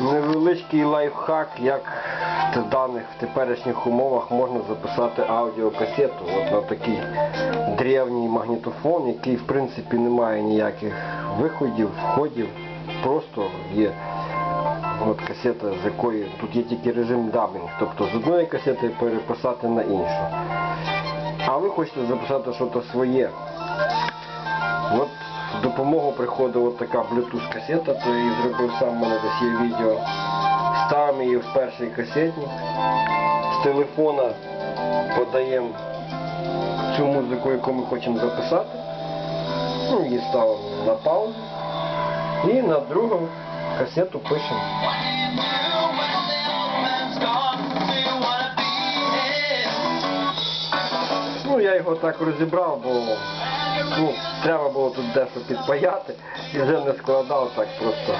Невеличкий лайфхак, як в даних в теперішніх умовах можна записати аудіокасету от на такий древній магнітофон, який в принципі не має ніяких виходів, входів, просто є от касета, з якої тут є тільки режим дабінг, тобто з одної касети переписати на іншу. А ви хочете записати щось своє. Допомогу приходила така Bluetooth касета, то її зробив сам, мене десь є відео. Ставимо її в перший касетник. З телефона подаємо цю музику, яку ми хочемо записати. Ну, її ставимо на паузу. І на другу касету пишемо. Ну, я його так розібрав, бо ну, треба було тут дещо підпаяти і вже не складав так просто.